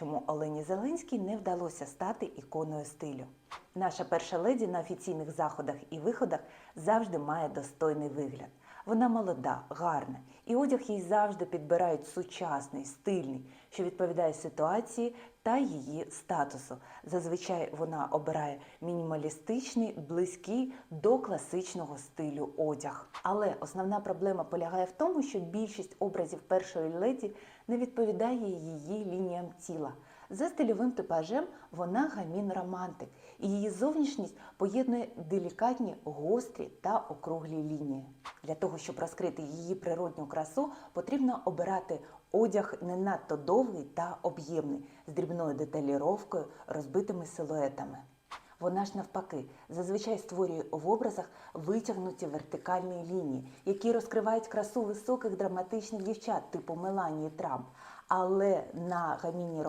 чому Олені Зеленській не вдалося стати іконою стилю. Наша перша леді на офіційних заходах і виходах завжди має достойний вигляд. Вона молода, гарна, і одяг їй завжди підбирають сучасний, стильний, що відповідає ситуації та її статусу. Зазвичай вона обирає мінімалістичний, близький до класичного стилю одяг. Але основна проблема полягає в тому, що більшість образів першої леді не відповідає її лініям тіла. За стильовим типажем вона гамін романтик, і її зовнішність поєднує делікатні, гострі та округлі лінії. Для того, щоб розкрити її природню красу, потрібно обирати одяг не надто довгий та об'ємний, з дрібною деталіровкою, розбитими силуетами. Вона ж навпаки зазвичай створює в образах витягнуті вертикальні лінії, які розкривають красу високих драматичних дівчат, типу Меланії Трамп. Але на гаміні